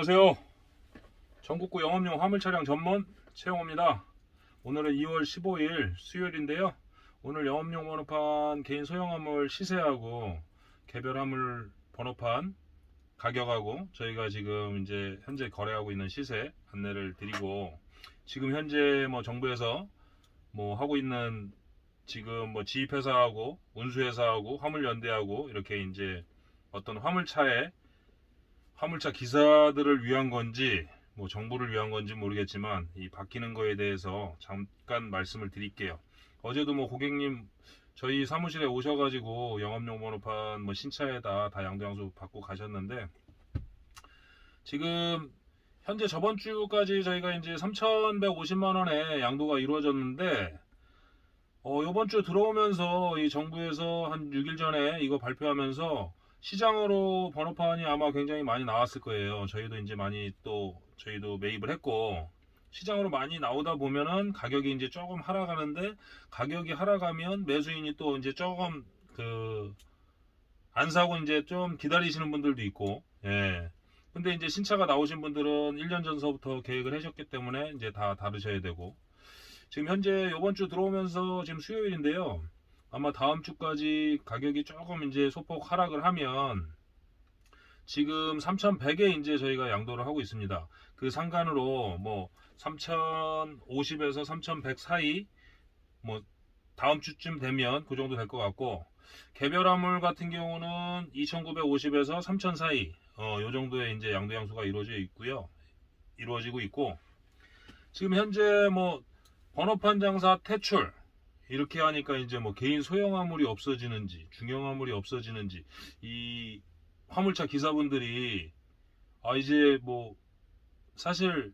안녕하세요. 전국구 영업용 화물 차량 전문 최영호입니다. 오늘은 2월 15일 수요일인데요. 오늘 영업용 번호판 개인 소형 화물 시세하고 개별 화물 번호판 가격하고 저희가 지금 이제 현재 거래하고 있는 시세 안내를 드리고 지금 현재 뭐 정부에서 뭐 하고 있는 지금 뭐 지입회사하고 운수회사하고 화물연대하고 이렇게 이제 어떤 화물차에 화물차 기사들을 위한 건지 뭐 정부를 위한 건지 모르겠지만 이 바뀌는 거에 대해서 잠깐 말씀을 드릴게요. 어제도 뭐 고객님 저희 사무실에 오셔가지고 영업용 번호판 뭐 신차에다 다 양도양수 받고 가셨는데 지금 현재 저번 주까지 저희가 이제 3,150만 원의 양도가 이루어졌는데 어 이번 주 들어오면서 이 정부에서 한 6일 전에 이거 발표하면서 시장으로 번호판이 아마 굉장히 많이 나왔을 거예요. 저희도 이제 많이 또 저희도 매입을 했고 시장으로 많이 나오다 보면은 가격이 이제 조금 하락하는데 가격이 하락하면 매수인이 또 이제 조금 그 안 사고 이제 좀 기다리시는 분들도 있고 예. 근데 이제 신차가 나오신 분들은 1년 전서부터 계획을 하셨기 때문에 이제 다 다르셔야 되고 지금 현재 이번 주 들어오면서 지금 수요일인데요. 아마 다음 주까지 가격이 조금 이제 소폭 하락을 하면 지금 3,100에 이제 저희가 양도를 하고 있습니다. 그 상간으로 뭐 3,050에서 3,100 사이 뭐 다음 주쯤 되면 그 정도 될 것 같고 개별 화물 같은 경우는 2,950에서 3,000 사이 어, 요 정도의 이제 양도 양수가 이루어져 있고요. 이루어지고 있고 지금 현재 뭐 번호판 장사 퇴출 이렇게 하니까 이제 뭐 개인 소형 화물이 없어지는지 중형 화물이 없어지는지 이 화물차 기사분들이 아 이제 뭐 사실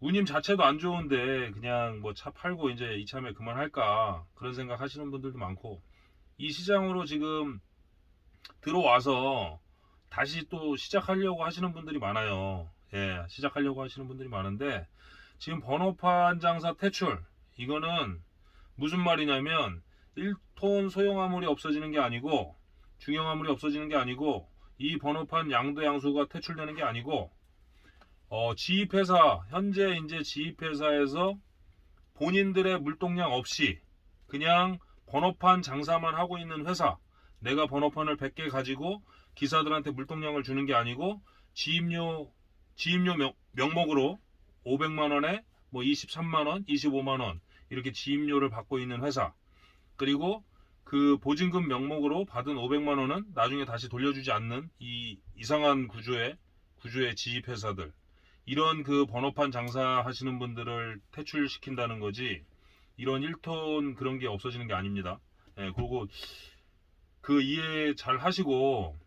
운임 자체도 안 좋은데 그냥 뭐 차 팔고 이제 이참에 그만할까 그런 생각 하시는 분들도 많고 이 시장으로 지금 들어와서 다시 또 시작하려고 하시는 분들이 많아요. 예, 시작하려고 하시는 분들이 많은데 지금 번호판 장사 퇴출 이거는 무슨 말이냐면 1톤 소형 화물이 없어지는 게 아니고 중형 화물이 없어지는 게 아니고 이 번호판 양도 양수가 퇴출되는 게 아니고 어, 지입회사 현재 이제 지입회사에서 본인들의 물동량 없이 그냥 번호판 장사만 하고 있는 회사 내가 번호판을 100개 가지고 기사들한테 물동량을 주는 게 아니고 지입료 지입료 명, 명목으로 500만 원에 뭐 23만 원, 25만 원 이렇게 지입료를 받고 있는 회사 그리고 그 보증금 명목으로 받은 500만 원은 나중에 다시 돌려주지 않는 이 이상한 구조의 구조의 지입 회사들 이런 그 번호판 장사하시는 분들을 퇴출시킨다는 거지 이런 1톤 그런 게 없어지는 게 아닙니다. 예, 그리고 그 이해 잘 하시고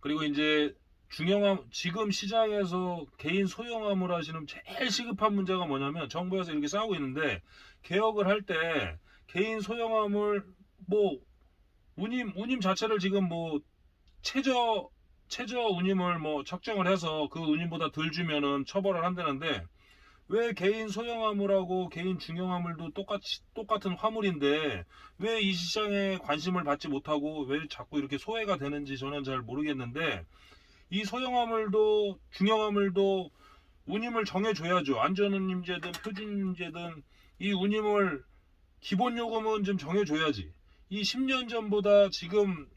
그리고 이제 중형함 지금 시장에서 개인 소형화물 하시는 제일 시급한 문제가 뭐냐면 정부에서 이렇게 싸우고 있는데 개혁을 할 때 개인 소형화물 뭐 운임 운임 자체를 지금 뭐 최저 최저 운임을 뭐 책정을 해서 그 운임보다 덜 주면은 처벌을 한다는데 왜 개인 소형화물하고 개인 중형화물도 똑같이 똑같은 화물인데 왜 이 시장에 관심을 받지 못하고 왜 자꾸 이렇게 소외가 되는지 저는 잘 모르겠는데 이 소형화물도 중형화물도 운임을 정해줘야죠. 안전운임제든 표준임제든 이 운임을 기본 요금은 좀 정해줘야지. 이 10년 전보다 지금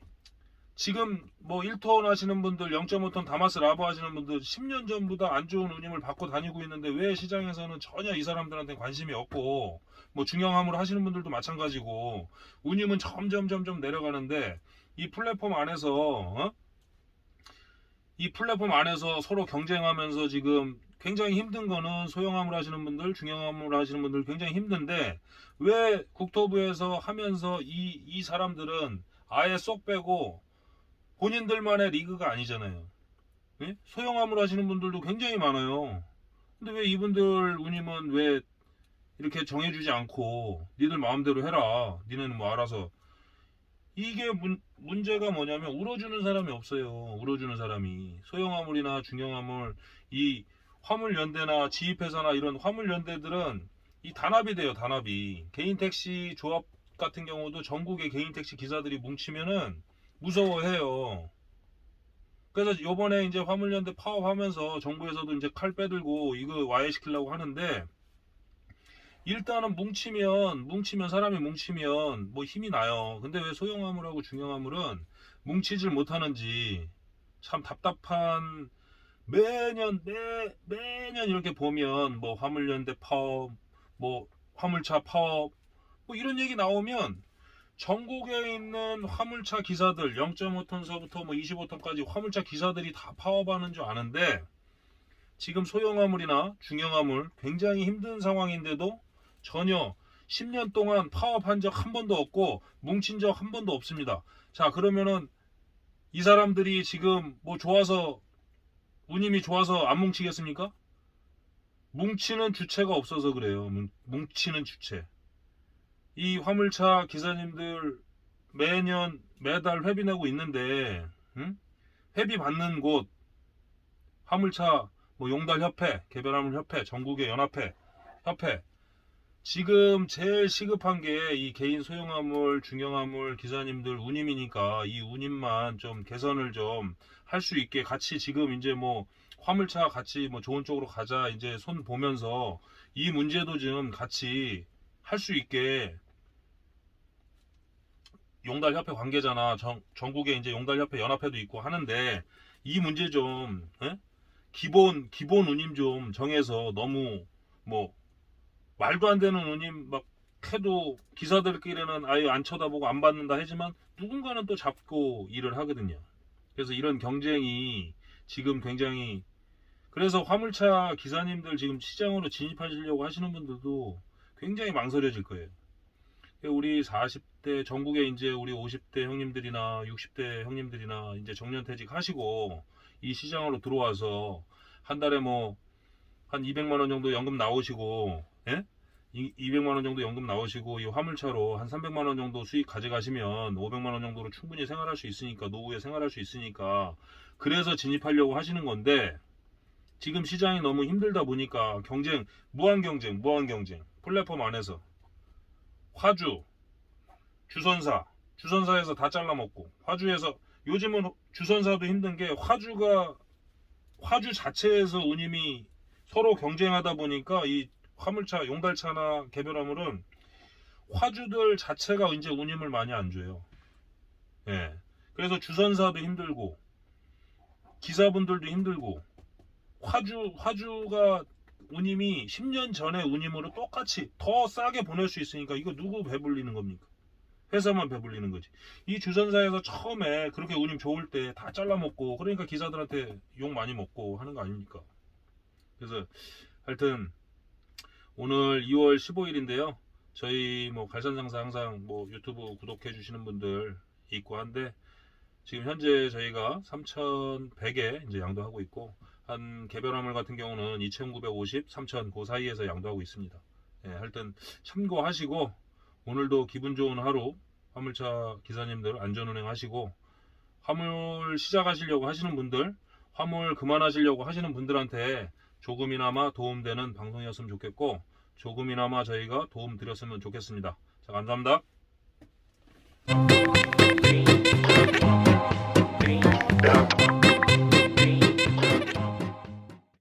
지금 뭐 1톤 하시는 분들 0.5톤 다마스 라버 하시는 분들 10년 전보다 안 좋은 운임을 받고 다니고 있는데 왜 시장에서는 전혀 이 사람들한테 관심이 없고 뭐 중형화물 하시는 분들도 마찬가지고 운임은 점점 점점 내려가는데 이 플랫폼 안에서 어? 이 플랫폼 안에서 서로 경쟁하면서 지금 굉장히 힘든 거는 소형화물 하시는 분들, 중형화물 하시는 분들 굉장히 힘든데 왜 국토부에서 하면서 이, 이 사람들은 아예 쏙 빼고 본인들만의 리그가 아니잖아요. 예? 소형화물 하시는 분들도 굉장히 많아요. 근데 왜 이분들 운임은 왜 이렇게 정해주지 않고 니들 마음대로 해라. 니네는 뭐 알아서 이게 문, 문제가 뭐냐면 울어주는 사람이 없어요. 울어주는 사람이 소형화물이나 중형화물 이 화물연대나 지입회사나 이런 화물연대들은 이 단합이 돼요. 단합이 개인 택시 조합 같은 경우도 전국의 개인 택시 기사들이 뭉치면은 무서워해요. 그래서 요번에 이제 화물연대 파업하면서 정부에서도 이제 칼 빼들고 이거 와해시키려고 하는데 일단은 뭉치면 뭉치면 사람이 뭉치면 뭐 힘이 나요. 근데 왜 소형화물하고 중형화물은 뭉치질 못하는지 참 답답한 매년 매 매년 이렇게 보면 뭐 화물연대 파업 뭐 화물차 파업 뭐 이런 얘기 나오면 전국에 있는 화물차 기사들 0.5톤서부터 뭐 25톤까지 화물차 기사들이 다 파업하는 줄 아는데 지금 소형화물이나 중형화물 굉장히 힘든 상황인데도 전혀 10년 동안 파업한 적 한 번도 없고 뭉친 적 한 번도 없습니다. 자 그러면은 이 사람들이 지금 뭐 좋아서 운임이 좋아서 안 뭉치겠습니까? 뭉치는 주체가 없어서 그래요. 뭉- 뭉치는 주체. 이 화물차 기사님들 매년 매달 회비 내고 있는데 응? 회비 받는 곳 화물차 뭐 용달 협회, 개별화물 협회, 전국의 연합회 협회 지금 제일 시급한 게 이 개인 소형 화물, 중형 화물 기사님들 운임이니까 이 운임만 좀 개선을 좀 할 수 있게 같이 지금 이제 뭐 화물차 같이 뭐 좋은 쪽으로 가자 이제 손 보면서 이 문제도 좀 같이 할 수 있게 용달협회 관계자나 전, 전국에 이제 용달협회 연합회도 있고 하는데 이 문제 좀 예? 기본 기본 운임 좀 정해서 너무 뭐 말도 안 되는 운임 막 해도 기사들끼리는 아예 안 쳐다보고 안 받는다 하지만 누군가는 또 잡고 일을 하거든요. 그래서 이런 경쟁이 지금 굉장히 그래서 화물차 기사님들 지금 시장으로 진입하시려고 하시는 분들도 굉장히 망설여질 거예요. 우리 40대 전국에 이제 우리 50대 형님들이나 60대 형님들이나 이제 정년퇴직 하시고 이 시장으로 들어와서 한 달에 뭐 한 200만 원 정도 연금 나오시고 예? 200만 원 정도 연금 나오시고 이 화물차로 한 300만 원 정도 수익 가져가시면 500만 원 정도로 충분히 생활할 수 있으니까 노후에 생활할 수 있으니까 그래서 진입하려고 하시는 건데 지금 시장이 너무 힘들다 보니까 경쟁 무한 경쟁 무한 경쟁. 플랫폼 안에서. 화주 주선사. 주선사에서 다 잘라먹고. 화주에서 요즘은 주선사도 힘든 게 화주가 화주 자체에서 운임이 서로 경쟁하다 보니까 이 화물차 용달차나 개별화물은 화주들 자체가 이제 운임을 많이 안 줘요. 예. 그래서 주선사도 힘들고 기사분들도 힘들고 화주 화주가 운임이 10년 전에 운임으로 똑같이 더 싸게 보낼 수 있으니까 이거 누구 배불리는 겁니까? 회사만 배불리는 거지. 이 주선사에서 처음에 그렇게 운임 좋을 때 다 잘라먹고 그러니까 기사들한테 욕 많이 먹고 하는 거 아닙니까? 그래서 하여튼 오늘 2월 15일인데요. 저희 뭐 갈산상사 항상 뭐 유튜브 구독해 주시는 분들 있고 한데 지금 현재 저희가 3,100에 이제 양도하고 있고 한 개별화물 같은 경우는 2,950, 3,000 그 사이에서 양도하고 있습니다. 예, 하여튼 참고하시고 오늘도 기분 좋은 하루 화물차 기사님들 안전운행 하시고 화물 시작하시려고 하시는 분들 화물 그만하시려고 하시는 분들한테 조금이나마 도움되는 방송이었으면 좋겠고 조금이나마 저희가 도움 드렸으면 좋겠습니다. 자 감사합니다.